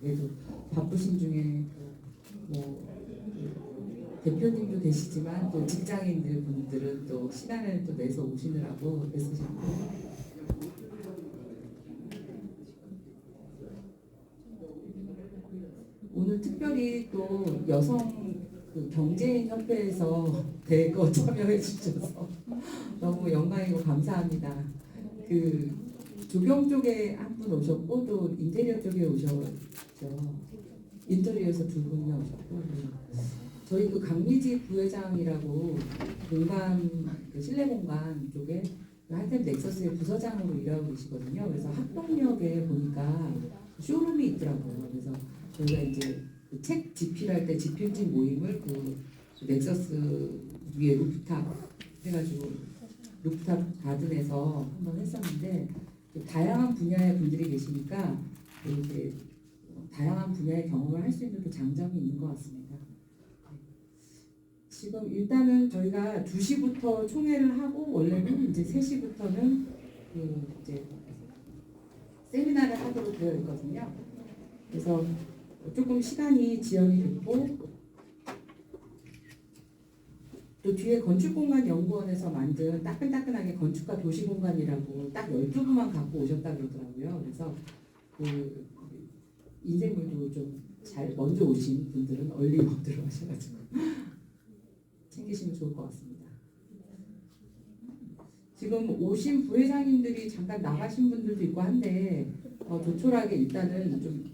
그래도 바쁘신 중에 뭐 대표님도 계시지만 또 직장인들 분들은 또 시간을 또 내서 오시느라고 애쓰시고 오늘 특별히 또 여성 그 경제인 협회에서 대거 참여해 주셔서 너무 영광이고 감사합니다. 그 조경 쪽에 한 분 오셨고 또 인테리어 쪽에 오셨 죠. 인테리어에서 두 분이 오셨고 저희 그 강미지 부회장이라고 공간 그 실내 공간 쪽에 그 하이템 넥서스의 부서장으로 일하고 계시거든요. 그래서 합동역에 보니까 쇼룸이 있더라고요. 그래서 저희가 이제 그책 집필할 때 집필지 모임을 그 넥서스 위에 루프탑 해가지고 루프탑 가든에서 한번 했었는데 그 다양한 분야의 분들이 계시니까 이렇게 다양한 분야의 경험을 할 수 있는 또 장점이 있는 것 같습니다. 지금 일단은 저희가 2시부터 총회를 하고 원래는 이제 3시부터는 그 이제 세미나를 하도록 되어 있거든요. 그래서 조금 시간이 지연이 됐고 또 뒤에 건축공간연구원에서 만든 따끈따끈하게 건축과 도시공간이라고 딱 12분만 갖고 오셨다 그러더라고요. 그래서 그 인쇄물도 좀 잘 먼저 오신 분들은 얼리 먹들어 하셔가지고 챙기시면 좋을 것 같습니다. 지금 오신 부회장님들이 잠깐 나가신 분들도 있고 한데 어, 조촐하게 일단은 좀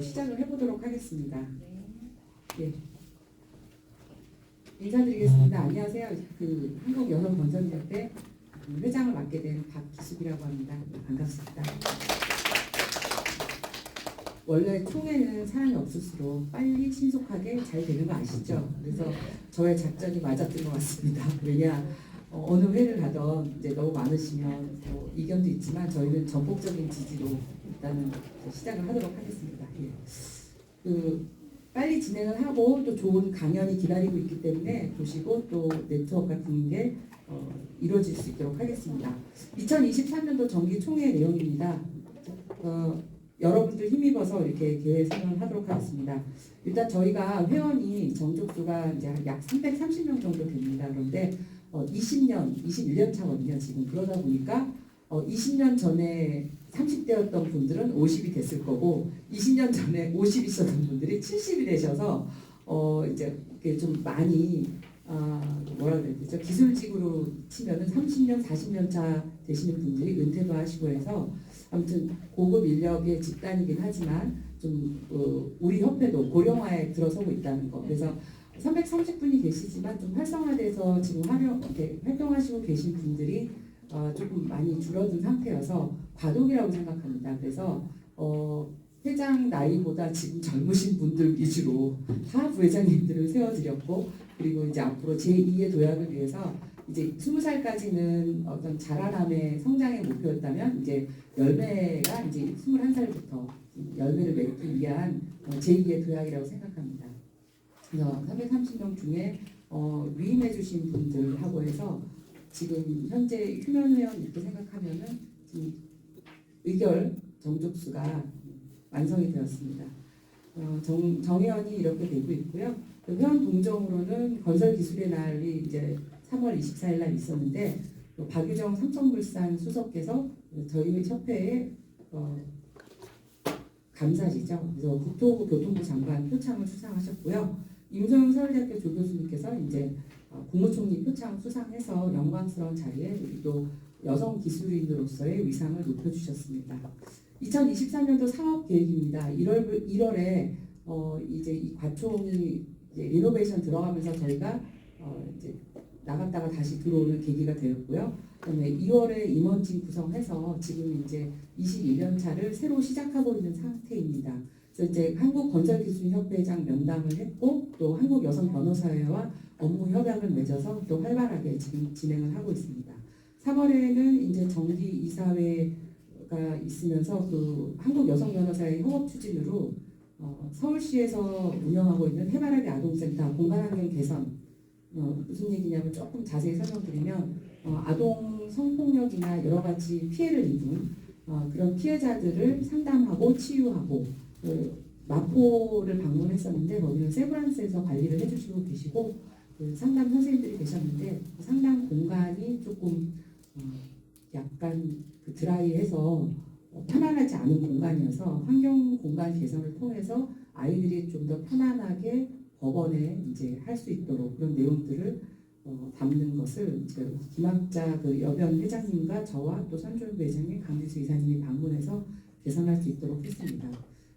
시작을 해보도록 하겠습니다. 예. 인사드리겠습니다. 안녕하세요. 그 한국 여성 건설협회 회장을 맡게 된 박기숙이라고 합니다. 반갑습니다. 원래 총회는 사람이 없을수록 빨리 신속하게 잘 되는 거 아시죠? 그래서 저의 작전이 맞았던 것 같습니다. 왜냐 어, 어느 회를 가던 이제 너무 많으시면 뭐 이견도 있지만 저희는 전폭적인 지지로 일단은 시작을 하도록 하겠습니다. 예. 그 빨리 진행을 하고 또 좋은 강연이 기다리고 있기 때문에 보시고 또 네트워크 같은 게 어, 이루어질 수 있도록 하겠습니다. 2023년도 정기 총회 내용입니다. 어, 여러분들 힘입어서 이렇게 계획 생각하도록 하겠습니다. 일단 저희가 회원이 정족수가 이제 약 330명 정도 됩니다. 그런데 어, 20년, 21년 차거든요. 지금 그러다 보니까 어, 20년 전에 30대였던 분들은 50이 됐을 거고 20년 전에 50이셨던 분들이 70이 되셔서 어, 이제 좀 많이 아, 뭐라 그래야 되죠? 기술직으로 치면은 30년, 40년 차 되시는 분들이 은퇴도 하시고 해서 아무튼 고급 인력의 집단이긴 하지만 좀 어, 우리 협회도 고령화에 들어서고 있다는 거. 그래서 330분이 계시지만 좀 활성화돼서 지금 활용, 활동하시고 계신 분들이 어, 조금 많이 줄어든 상태여서 과도기라고 생각합니다. 그래서 어, 회장 나이보다 지금 젊으신 분들 위주로 다 부회장님들을 세워드렸고 그리고 이제 앞으로 제2의 도약을 위해서 이제 20살까지는 어떤 자라남의 성장의 목표였다면 이제 열매가 이제 21살부터 열매를 맺기 위한 어, 제2의 도약이라고 생각합니다. 그래서 330명 중에 어, 위임해 주신 분들하고 해서 지금 현재 휴면 회원 이렇게 생각하면은 지금 의결 정족수가 완성이 되었습니다. 어, 정, 정회원이 이렇게 되고 있고요. 그 회원 동정으로는 건설 기술의 날이 이제 3월 24일 날 있었는데 또 박유정 삼성물산 수석께서 저희 협회에 어, 감사지죠. 그래서 국토부 교통부 장관 표창을 수상하셨고요. 임소영 서울대학교 조교수님께서 이제 어, 국무총리 표창 수상해서 영광스러운 자리에 우리 또 여성 기술인으로서의 위상을 높여주셨습니다. 2023년도 사업 계획입니다. 1월 1월에 어, 이제 이 과총이 이제 리노베이션 들어가면서 저희가 어, 이제 나갔다가 다시 들어오는 계기가 되었고요. 그다음에 2월에 임원진 구성해서 지금 이제 21년 차를 새로 시작하고 있는 상태입니다. 그래서 이제 한국건설기술협회장 면담을 했고 또 한국여성변호사회와 업무 협약을 맺어서 또 활발하게 지금 진행을 하고 있습니다. 3월에는 이제 정기 이사회가 있으면서 그 한국여성변호사회 협업 추진으로 어, 서울시에서 운영하고 있는 해바라기 아동센터 공간환경 개선 어, 무슨 얘기냐면 조금 자세히 설명드리면 어, 아동 성폭력이나 여러 가지 피해를 입은 어, 그런 피해자들을 상담하고 치유하고 그 마포를 방문했었는데 거기는 세브란스에서 관리를 해주시고 계시고 그 상담 선생님들이 계셨는데 그 상담 공간이 조금 어, 약간 그 드라이해서 어, 편안하지 않은 공간이어서 환경 공간 개선을 통해서 아이들이 좀 더 편안하게 법원에 이제 할 수 있도록 그런 내용들을 어, 담는 것을 이제 김학자 그 여변 회장님과 저와 또 선조연 회장님, 강지수 이사님이 방문해서 개선할 수 있도록 했습니다.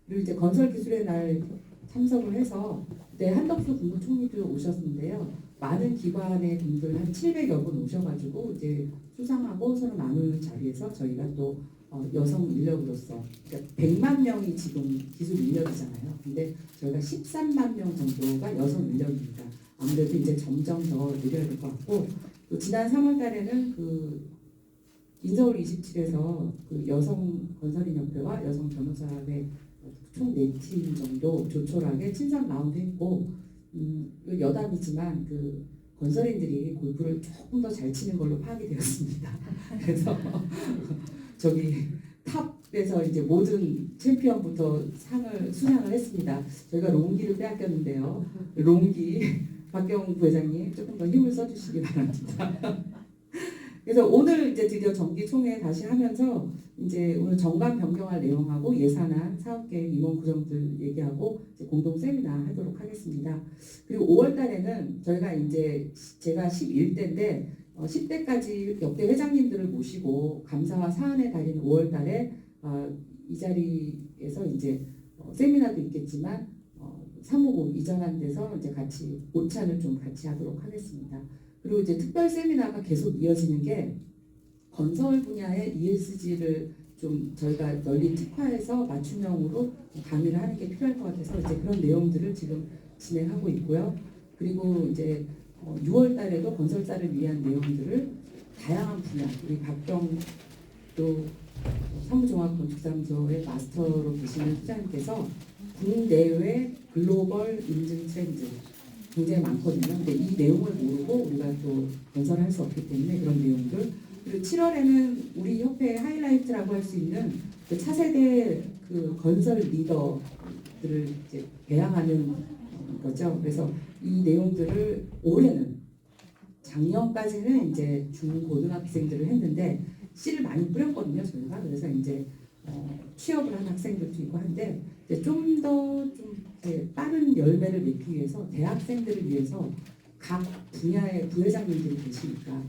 그리고 이제 건설 기술의 날 참석을 해서 그때 한덕수 국무총리도 오셨는데요. 많은 기관의 분들 한 700여 분 오셔가지고 이제 수상하고 서로 나누는 자리에서 저희가 또 어, 여성 인력으로서 그러니까 100만 명이 지금 기술 인력이잖아요. 근데 저희가 13만 명 정도가 여성 인력입니다. 아무래도 이제 점점 더 늘려야 될 것 같고 또 지난 3월 달에는 그 인서울 27에서 그 여성 건설인 협회와 여성 변호사회 총 4팀 정도 조촐하게 친선 라운드 했고 음, 그 여담이지만 그 건설인들이 골프를 조금 더 잘 치는 걸로 파악이 되었습니다. 그래서 저기 탑에서 이제 모든 챔피언부터 상을 수상을 했습니다. 저희가 롱기를 빼앗겼는데요. 롱기 박경 부회장님 조금 더 힘을 써주시기 바랍니다. 그래서 오늘 이제 드디어 정기 총회 다시 하면서 이제 오늘 정관 변경할 내용하고 예산안, 사업계획, 임원 구성들 얘기하고 공동 세미나 하도록 하겠습니다. 그리고 5월 달에는 저희가 이제 제가 11대인데 어, 10대까지 역대 회장님들을 모시고 감사와 사안의 달인 5월 달에 어, 이 자리에서 이제 어, 세미나도 있겠지만 어, 사무국 이전한 데서 이제 같이 오찬을 좀 같이 하도록 하겠습니다. 그리고 이제 특별 세미나가 계속 이어지는 게 건설 분야의 ESG를 좀 저희가 널리 특화해서 맞춤형으로 강의를 하는 게 필요할 것 같아서 이제 그런 내용들을 지금 진행하고 있고요. 그리고 이제 어, 6월 달에도 건설사를 위한 내용들을 다양한 분야 우리 박경 또 사무종합건축사무소의 마스터로 계시는 소장님께서 국내외 글로벌 인증 트렌드 굉장히 많거든요. 근데 이 내용을 모르고 우리가 또 건설할 수 없기 때문에 그런 내용들 그리고 7월에는 우리 협회의 하이라이트라고 할 수 있는 그 차세대 그 건설 리더들을 이제 배양하는 거죠. 그래서 이 내용들을 올해는 작년까지는 이제 중고등학생들을 했는데 씨를 많이 뿌렸거든요. 저희가 그래서 이제 어, 취업을 한 학생들도 있고 한데 좀더좀 빠른 열매를 맺기 위해서 대학생들을 위해서 각 분야의 부회장님들이 계시니까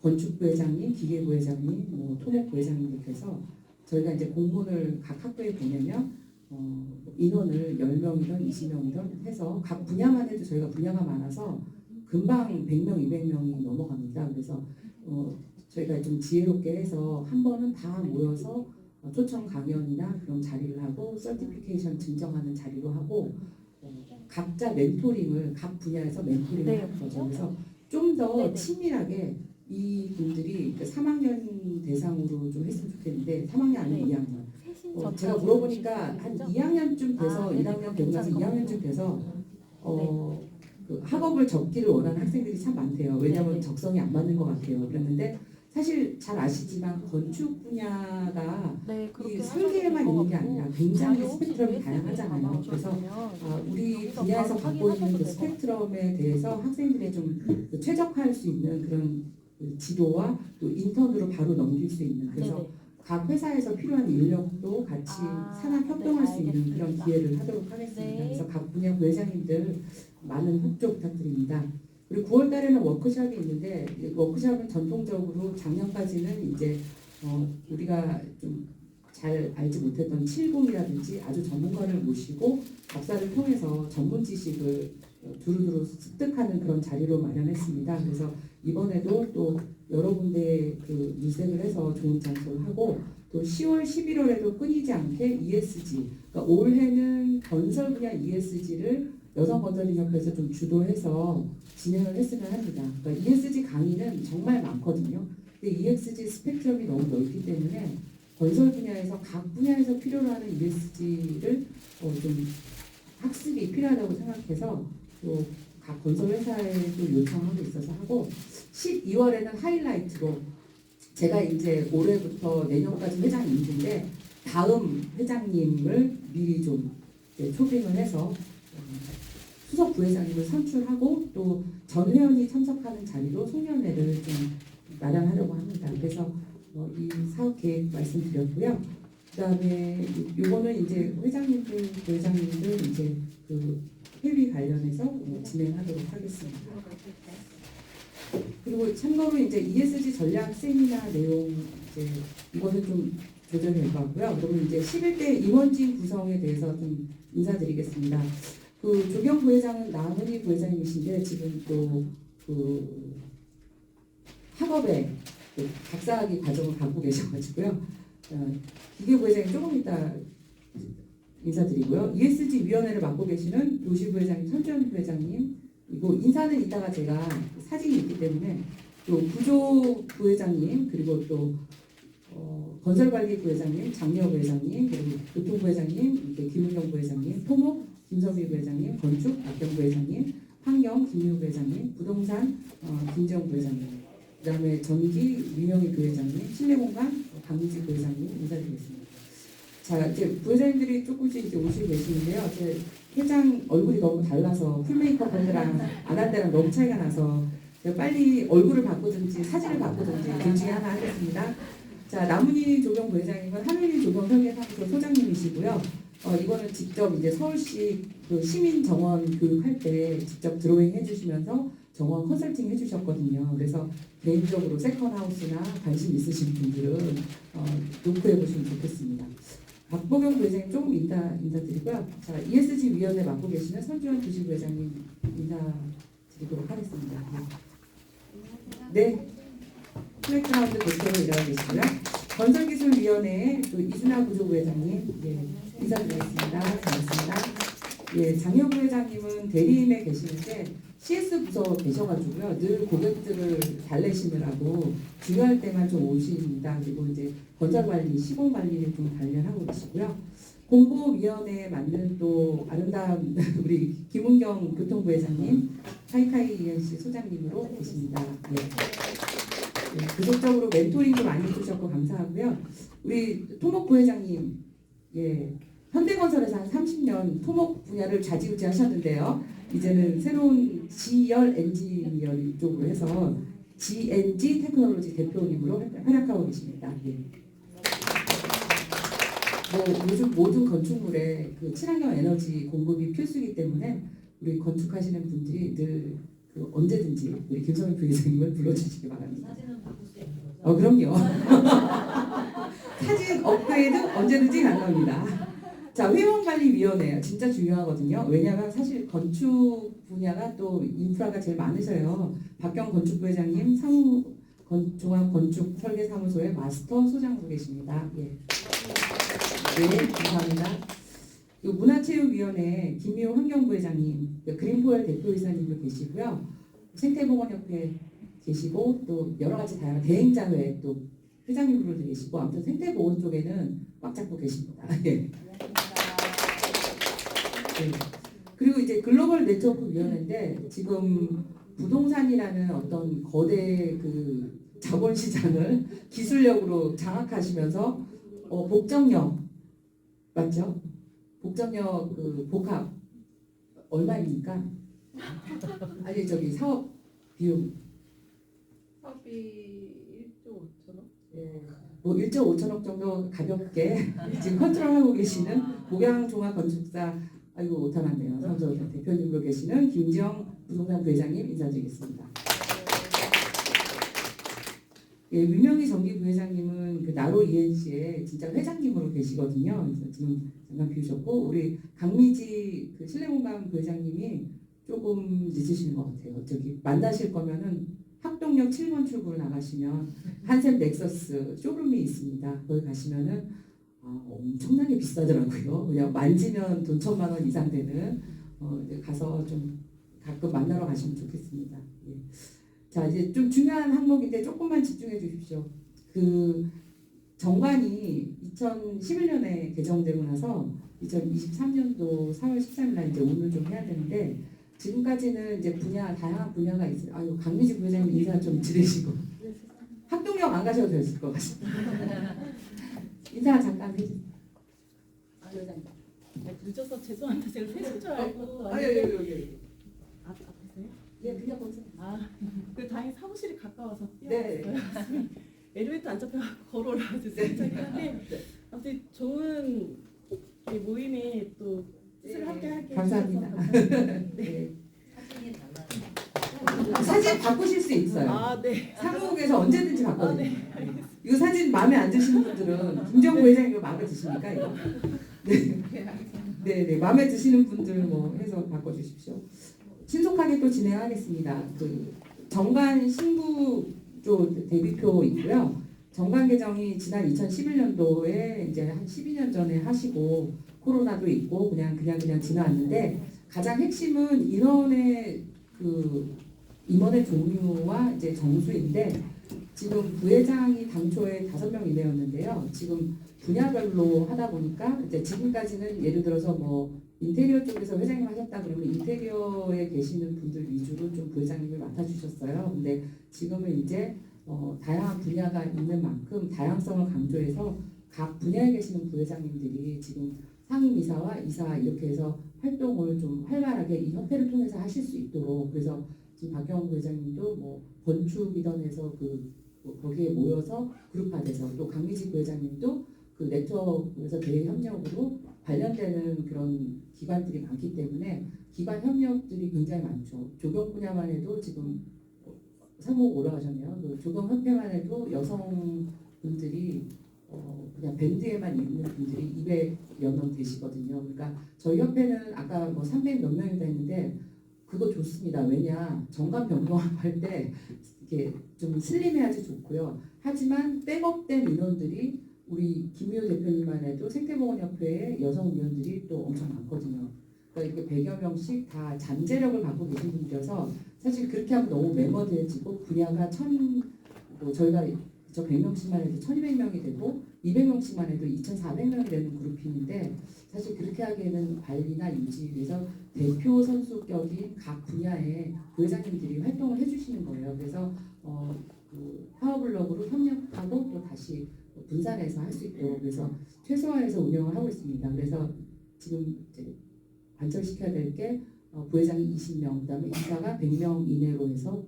건축부회장님, 기계부회장님, 뭐 토목부회장님들께서 저희가 이제 공문을 각 학교에 보내면 어, 인원을 10명이든 20명이든 해서 각 분야만 해도 저희가 분야가 많아서 금방 100명, 200명이 넘어갑니다. 그래서 어, 저희가 좀 지혜롭게 해서 한 번은 다 모여서 어, 초청 강연이나 그런 자리를 하고 서티피케이션 증정하는 자리로 하고 어, 각자 멘토링을 각 분야에서 멘토링을 네, 하는 거죠. 그래서 좀더 네네. 친밀하게 이 분들이 3학년 대상으로 좀 했으면 좋겠는데 3학년 아니면 네. 2학년 세신 어, 제가 물어보니까 한 거죠? 2학년쯤 돼서 아, 네네. 1학년 되고 나서 괜찮을 2학년쯤 것 돼서. 어, 그 학업을 접기를 원하는 학생들이 참 많대요. 왜냐하면. 적성이 안 맞는 것 같아요. 그랬는데 사실 잘 아시지만 건축 분야가 네, 이 설계에만 있는 게 아니라 굉장히 스펙트럼이 아, 다양하잖아요. 그래서 아, 우리 분야에서 갖고 있는 그 스펙트럼에 대해서 학생들이 좀그 최적화할 수 있는 그런 그 지도와 또 인턴으로 바로 넘길 수 있는 그래서 네네. 각 회사에서 필요한 인력도 같이 아, 산학 협동할 네, 수 있는 그런. 기회를 하도록 하겠습니다. 네. 그래서 각 분야 부회장님들 많은 협조 부탁드립니다. 그리고 9월 달에는 워크숍이 있는데 이 워크숍은 전통적으로 작년까지는 이제 어, 우리가 좀 잘 알지 못했던 칠공이라든지 아주 전문가를 모시고 답사를 통해서 전문 지식을 어, 두루두루 습득하는 그런 자리로 마련했습니다. 그래서 이번에도 또 여러 군데 그 물색을 해서 좋은 장소를 하고 또 10월, 11월에도 끊이지 않게 ESG, 그러니까 올해는 건설 분야 ESG를 여성 건설인협회에서 좀 주도해서 진행을 했으면 합니다. 그러니까 ESG 강의는 정말 많거든요. 근데 ESG 스펙트럼이 너무 넓기 때문에 건설 분야에서 각 분야에서 필요로 하는 ESG를 어, 좀 학습이 필요하다고 생각해서 또 각 건설 회사에도 요청하고 있어서 하고 12월에는 하이라이트로 제가 이제 올해부터 내년까지 회장 임기인데 다음 회장님을 미리 좀 네, 초빙을 해서 어, 수석 부회장님을 선출하고 또 전 회원이 참석하는 자리로 송년회를 좀 마련하려고 합니다. 그래서 어, 이 사업 계획 말씀드렸고요. 그다음에 요거는 이제 회장님들, 부회장님들 이제 그 회비 관련해서 어, 진행하도록 하겠습니다. 그리고 참고로 이제 ESG 전략 세미나 내용 이제 이거는 좀 조정될 것 같고요. 그러면 이제 11대 임원진 구성에 대해서 좀 인사드리겠습니다. 그 조경 부회장은 나은희 부회장님이신데 지금 또그 학업에 그 박사학위 과정을 갖고 계셔가지고요. 어, 기계 부회장이 조금 이따 인사드리고요. ESG 위원회를 맡고 계시는 도시 부회장님, 설주현 부회장님, 그리고 인사는 이따가 제가 사진이 있기 때문에 또 구조 부회장님 그리고 또 어, 건설관리 부회장님, 장려 부회장님, 그리고 교통 부회장님, 김은경 부회장님, 토목 김성미 부회장님, 건축 박경 부회장님, 환경 김유 부회장님, 부동산 어, 김재영 부회장님, 그다음에 전기 민영희 부회장님, 실내공간 강민지 부회장님 인사드리겠습니다. 자 이제 부회장님들이 조금씩 이제 오시고 계시는데요. 제 회장 얼굴이 너무 달라서 풀 메이크업 할 때랑 안할 때랑 너무 차이가 나서 제가 빨리 얼굴을 바꾸든지 사진을 바꾸든지 둘 중에 하나 하겠습니다. 자 남은희 조경 부회장님은 하늘이 조경 설계사무소 소장님이시고요. 어 이거는 직접 이제 서울시 그 시민 정원 교육할 때 직접 드로잉 해주시면서 정원 컨설팅 해주셨거든요. 그래서 개인적으로 세컨하우스나 관심 있으신 분들은 어, 노크해 보시면 좋겠습니다. 박보경 부회장님 조금 인사 인사드리고요. 자 ESG 위원회 맡고 계시는 설주환 주식부회장님 인사드리도록 하겠습니다. 네, 플랫그라운드 대표로 일하고 계시고요. 건설기술위원회의 또 이순아 구조부회장님 예, 인사드리겠습니다. 반갑습니다. 예, 장효 부회장님은 대리인에 계시는데 CS 부서 계셔가지고요. 늘 고객들을 달래시느라고 중요할 때만 좀 오십니다. 그리고 이제 건설관리, 시공관리를 좀 관련하고 계시고요. 공보위원회에 맞는 또 아름다운 우리 김은경 교통부회장님, 카이카이 ENC 소장님으로 계십니다. 예. 예, 계속적으로 멘토링도 많이 해주셨고 감사하고요. 우리 토목 부회장님, 예, 현대건설에서 한 30년 토목 분야를 좌지우지 하셨는데요. 이제는 새로운 G열 엔지니어 쪽으로 해서 GNG 테크놀로지 대표님으로 활약하고 계십니다. 예. 뭐 요즘 모든 건축물에 그 친환경 에너지 공급이 필수이기 때문에 우리 건축하시는 분들이 늘 그 언제든지 우리 김성희 부회장님을 불러주시기 바랍니다. 사진은 바꿀 수 있는 거죠? 어 그럼요. 사진 업그레이드 언제든지 가능합니다. 자 회원관리위원회 진짜 중요하거든요. 왜냐하면 사실 건축 분야가 또 인프라가 제일 많으셔요. 박경 건축부회장님 사무 건, 종합 건축 설계 사무소의 마스터 소장으로 계십니다. 예. 네, 감사합니다. 요 문화체육위원회 김미호 환경부회장님, 그 그린포열 대표이사님도 계시고요. 생태보건협회 계시고 또 여러 가지 다양한 대행자회 또 회장님으로도 계시고 아무튼 생태보건 쪽에는 꽉 잡고 계십니다. 예. 네. 그리고 이제 글로벌 네트워크 위원회인데 지금 부동산이라는 어떤 거대 그 자본 시장을 기술력으로 장악하시면서 어, 복정력 맞죠? 복정력 그 복합 얼마입니까? 아니 저기 사업 비용 사업비 1조 5천원? 예, 뭐 1조 5천억 정도 가볍게 지금 컨트롤하고 계시는 목양종합건축사 아이고 못하났네요. 선조 대표님으로 계시는 김지영 부동산 부회장님 인사드리겠습니다. 예, 유명희 정기 부회장님은 그 나로 ENC의 진짜 회장님으로 계시거든요. 그래서 지금 잠깐 비우셨고 우리 강미지 그 실내공간 부회장님이 조금 늦으시는 것 같아요. 저기 만나실 거면은 학동역 7번 출구로 나가시면 한샘 넥서스 쇼룸이 있습니다. 거기 가시면은 아, 엄청나게 비싸더라고요. 그냥 만지면 돈 천만 원 이상 되는 어, 이제 가서 좀 가끔 만나러 가시면 좋겠습니다. 예. 자 이제 좀 중요한 항목인데 조금만 집중해 주십시오. 그 정관이 2011년에 개정되고 나서 2023년도 4월 13일 날 이제 오늘 좀 해야 되는데 지금까지는 이제 분야 다양한 분야가 있어요. 아유 강미지 부회장님 인사 좀 드리시고 학동역 안 가셔도 됐을 것 같습니다. 인사 잠깐 해주세요. 아, 늦어서 죄송합니다. 제가 셋인 줄 알고 아, 왔는데 예, 예, 예, 예. 앞 앞에서요? 예, 그냥 거기서. 아, 그 다행히 사무실이 가까워서 네. 뛰어왔어요. 엘리베이터 안 잡혀 갖고 걸어 올라와서 진짜 한데 아무튼 좋은 이 모임에 또 뜻을 네. 함께 하게 감사합니다. 해주셔서 감사합니다. 네. 달라요. 사진 바꾸실 수 있어요. 아, 네. 사무국에서 언제든지 아, 바꿔요. 네. 알겠습니다. 이 사진 마음에 안 드시는 분들은 김정 부 회장님 이거 마음에 드십니까 이거? 네. 네, 네. 마음에 드시는 분들 뭐 해서 바꿔 주십시오. 신속하게 또 진행하겠습니다. 그 정관 신부조 대비표 있고요. 정관 개정이 지난 2011년도에 이제 한 12년 전에 하시고 코로나도 있고 그냥 그냥 그냥 지나왔는데 가장 핵심은 인원의 그 임원의 종류와 이제 정수인데 지금 부회장이 당초에 다섯 명 이내였는데요. 지금 분야별로 하다 보니까 이제 지금까지는 예를 들어서 뭐 인테리어 쪽에서 회장님 하셨다 그러면 인테리어에 계시는 분들 위주로 좀 부회장님을 맡아주셨어요. 근데 지금은 이제 어, 다양한 분야가 있는 만큼 다양성을 강조해서 각 분야에 계시는 부회장님들이 지금 상임 이사와 이사 이렇게 해서 활동을 좀 활발하게 이 협회를 통해서 하실 수 있도록 그래서 지금 박경 부회장님도 뭐 건축이던 해서 그 뭐 거기에 모여서 그룹화돼서 또 강미지 부회장님도 그 네트워크에서 대외 협력으로 관련되는 그런 기관들이 많기 때문에 기관 협력들이 굉장히 많죠. 조경 분야만 해도 지금 사목 올라가셨네요. 그 조경 협회만 해도 여성분들이 어 그냥 밴드에만 있는 분들이 200여 명 되시거든요. 그러니까 저희 협회는 아까 뭐 300 몇 명이다 했는데 그거 좋습니다. 왜냐 정관 변경할 때 이렇게 좀 슬림해야지 좋고요. 하지만 백업된 인원들이 우리 김미호 대표님만 해도 생태보건협회에 여성 위원들이 또 엄청 많거든요. 그러니까 이렇게 100여 명씩 다 잠재력을 갖고 계신 분들이어서 사실 그렇게 하면 너무 매거대해지고 분야가 천, 뭐 저희가 저 100명씩만 해도 1200명이 되고 200명씩만 해도 2400명이 되는 그룹인데 사실 그렇게 하기에는 관리나 유지 위해서 대표 선수격인 각 분야의 부회장님들이 활동을 해주시는 거예요. 그래서 어, 그 파워블럭으로 협력하고 또 다시 분산해서 할 수 있도록 그래서 최소화해서 운영을 하고 있습니다. 그래서 지금 이제 관철시켜야 될게 어, 부회장이 20명, 그다음에 이사가 100명 이내로 해서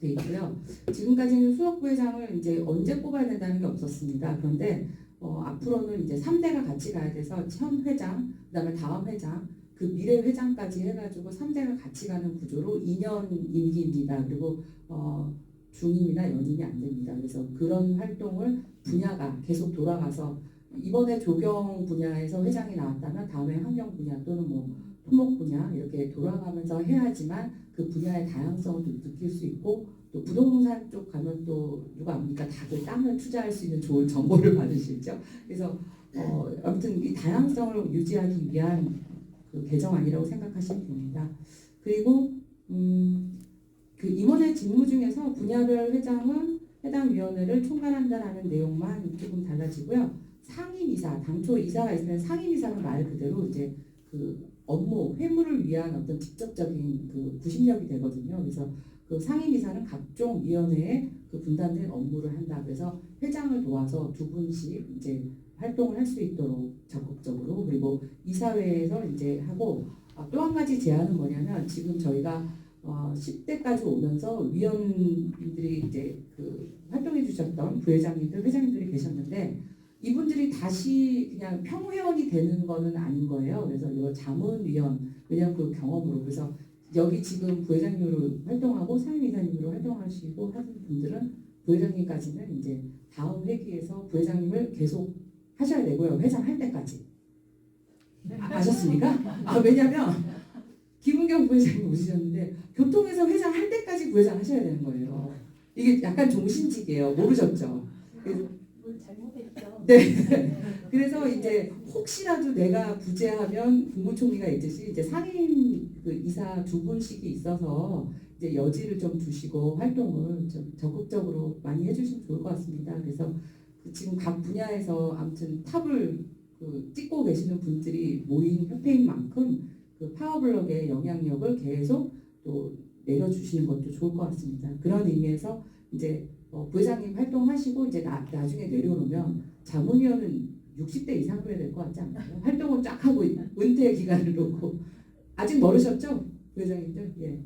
돼 있고요. 지금까지는 수석 부회장을 이제 언제 뽑아야 된다는 게 없었습니다. 그런데 어, 앞으로는 이제 3대가 같이 가야 돼서 현 회장, 그다음에 다음 회장, 그 미래 회장까지 해가지고 3대가 같이 가는 구조로 2년 임기입니다. 그리고 어, 중임이나 연임이 안 됩니다. 그래서 그런 활동을 분야가 계속 돌아가서 이번에 조경 분야에서 회장이 나왔다면 다음에 환경 분야 또는 뭐 토목 분야 이렇게 돌아가면서 해야지만 그 분야의 다양성을 또 느낄 수 있고 또 부동산 쪽 가면 또 누가 압니까 다들 땅을 투자할 수 있는 좋은 정보를 받으시죠. 그래서 어, 아무튼 이 다양성을 유지하기 위한 그 개정안이라고 생각하시면 됩니다. 그리고 음, 그 임원의 직무 중에서 분야별 회장은 해당 위원회를 총괄한다라는 내용만 조금 달라지고요. 상임이사, 당초 이사가 있으면 상임이사는 말 그대로 이제 그 업무, 회무를 위한 어떤 직접적인 그 구심력이 되거든요. 그래서 그 상임이사는 각종 위원회에 그 분담된 업무를 한다. 그래서 회장을 도와서 두 분씩 이제 활동을 할 수 있도록 적극적으로 그리고 이사회에서 이제 하고 아, 또한 가지 제안은 뭐냐면 지금 저희가 어, 10대까지 오면서 위원들이 이제 그 활동해 주셨던 부회장님들, 회장님들이 계셨는데 이분들이 다시 그냥 평회원이 되는 거는 아닌 거예요. 그래서 이거 자문위원 왜냐면 그 경험으로 그래서 여기 지금 부회장님으로 활동하고 상임이사님으로 활동하시고 하는 분들은 부회장님까지는 이제 다음 회기에서 부회장님을 계속 하셔야 되고요. 회장 할 때까지 아, 아셨습니까? 아 왜냐면 김은경 부회장님 오시셨는데 교통에서 회장 할 때까지 부회장 하셔야 되는 거예요. 이게 약간 종신직이에요. 모르셨죠? 뭘 잘못했죠? 네. 그래서 이제 혹시라도 내가 부재하면 국무총리가 있듯이 이제 상임 그 이사 두 분씩이 있어서 이제 여지를 좀 두시고 활동을 좀 적극적으로 많이 해주시면 좋을 것 같습니다. 그래서 그 지금 각 분야에서 아무튼 탑을 그 찍고 계시는 분들이 모인 협회인 만큼 그 파워블럭의 영향력을 계속 또 내려주시는 것도 좋을 것 같습니다. 그런 의미에서 이제 어, 부회장님 활동하시고 이제 나, 나중에 내려오면 자문위원은 60대 이상으로 해야 될 것 같지 않나요? 활동을 쫙 하고 은퇴 기간을 놓고 아직 멀으셨죠? 부회장님들? 예.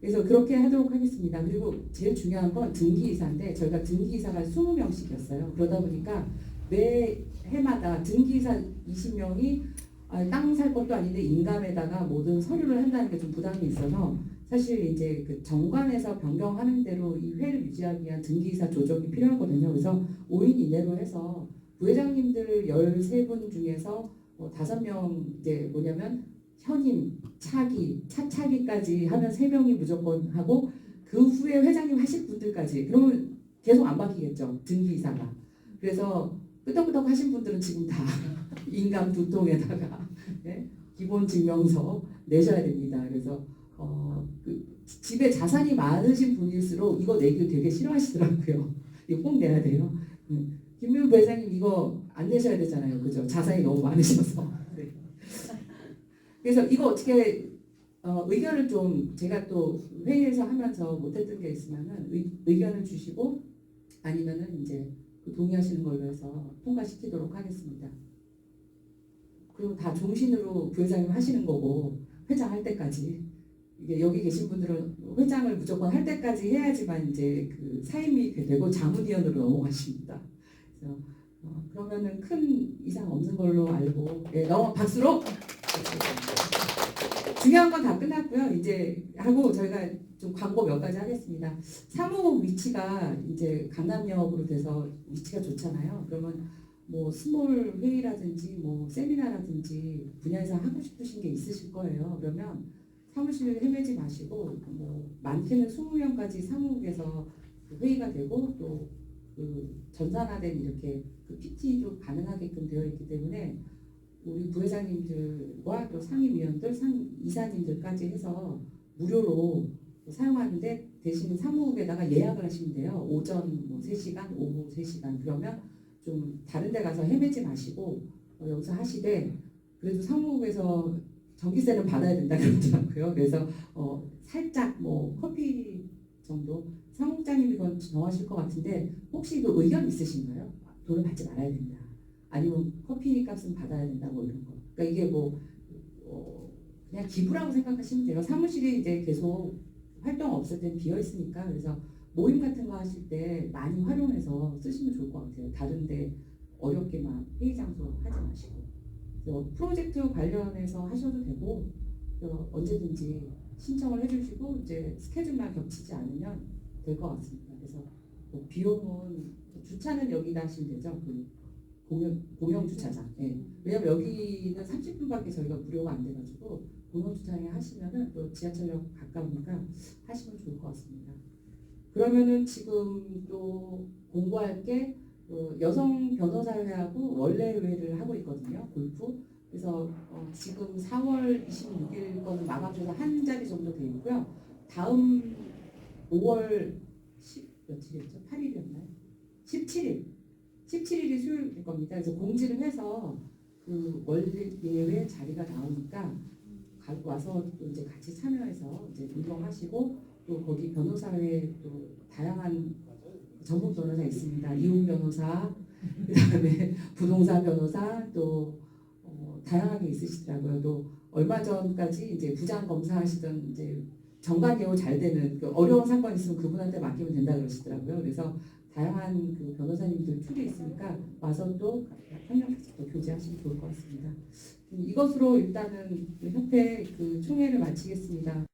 그래서 그렇게 하도록 하겠습니다. 그리고 제일 중요한 건 등기이사인데 저희가 등기이사가 20명씩이었어요. 그러다 보니까 매 해마다 등기이사 20명이 땅 살 것도 아닌데 인감에다가 모든 서류를 한다는 게 좀 부담이 있어서 사실 이제 그 정관에서 변경하는 대로 이 회를 유지하기 위한 등기이사 조정이 필요하거든요. 그래서 5인 이내로 해서 부회장님들 13분 중에서 뭐 5명 이제 뭐냐면 현임, 차기, 차차기까지 하면 3명이 무조건 하고 그 후에 회장님 하실 분들까지 그러면 계속 안 바뀌겠죠. 등기이사가. 그래서 끄덕끄덕 하신 분들은 지금 다 인감 두 통에다가 예? 기본 증명서 내셔야 됩니다. 그래서 어, 그 집에 자산이 많으신 분일수록 이거 내기 되게 싫어하시더라고요. 이거 꼭 내야 돼요. 음. 김민우 부회장님 이거 안 내셔야 되잖아요. 그죠? 자산이 너무 많으셔서. 네. 그래서 이거 어떻게 어, 의견을 좀 제가 또 회의에서 하면서 못했던 게 있으면은 의, 의견을 주시고 아니면은 이제 그 동의하시는 걸로 해서 통과시키도록 하겠습니다. 그리고 다 종신으로 부회장님 하시는 거고 회장 할 때까지 이게 여기 계신 분들은 회장을 무조건 할 때까지 해야지만 이제 그 사임이 되고 자문위원으로 넘어가십니다. 그래서 어, 그러면은 큰 이상 없는 걸로 알고 예, 넘어 박수로 중요한 건 다 끝났고요. 이제 하고 저희가 좀 광고 몇 가지 하겠습니다. 사무 위치가 이제 강남역으로 돼서 위치가 좋잖아요. 그러면 뭐 스몰 회의라든지 뭐 세미나라든지 분야에서 하고 싶으신 게 있으실 거예요. 그러면 사무실 헤매지 마시고 뭐 많게는 20명까지 사무국에서 그 회의가 되고 또 그 전산화된 이렇게 그 PT도 가능하게끔 되어 있기 때문에 우리 부회장님들과 또 상임위원들, 상 이사님들까지 해서 무료로 사용하는데 대신 사무국에다가 예약을 하시면 돼요. 오전 뭐 3시간, 오후 3시간 그러면 좀 다른 데 가서 헤매지 마시고 어, 여기서 하시되 그래도 사무국에서 전기세는 받아야 된다 그러더라고요. 그래서 어, 살짝 뭐 커피 정도 사무국장님이 그건 정하실 것 같은데 혹시 그 의견 있으신가요? 돈을 받지 말아야 된다. 아니면 커피 값은 받아야 된다 뭐 이런 거. 그러니까 이게 뭐 어, 그냥 기부라고 생각하시면 돼요. 사무실이 이제 계속 활동 없을 땐 비어 있으니까 그래서 모임 같은 거 하실 때 많이 활용해서 쓰시면 좋을 것 같아요. 다른데 어렵게 막 회의 장소 하지 마시고 프로젝트 관련해서 하셔도 되고 어, 언제든지 신청을 해주시고 이제 스케줄만 겹치지 않으면 될 것 같습니다. 그래서 뭐 비용은 주차는 여기다 하시면 되죠. 그 공영 공영 주차장. 예. 왜냐면 여기는 30분밖에 저희가 무료가 안 돼가지고 공영 주차장에 하시면은 또 지하철역 가까우니까 하시면 좋을 것 같습니다. 그러면은 지금 또 공부할 게 어, 여성 변호사회하고 원래회를 하고 있거든요. 골프. 그래서 어, 지금 4월 26일 거는 마감돼서 한 자리 정도 돼 있고요. 다음 5월 10 며칠이었죠? 8일이었나요? 17일. 17일이 수요일일 겁니다. 그래서 공지를 해서 그 원래 예외 자리가 나오니까 가- 와서 또 이제 같이 참여해서 이제 운동하시고 또 거기 변호사회 또 다양한 전문 변호사 있습니다. 이혼 변호사, 그 다음에 부동산 변호사 또 어, 다양하게 있으시더라고요. 또 얼마 전까지 이제 부장 검사 하시던 이제 정관예우 잘 되는 그 어려운 사건 있으면 그분한테 맡기면 된다 그러시더라고요. 그래서 다양한 그 변호사님들 출이 있으니까 와서 또 한명 또 교제하시면 좋을 것 같습니다. 이것으로 일단은 협회 그 총회를 마치겠습니다.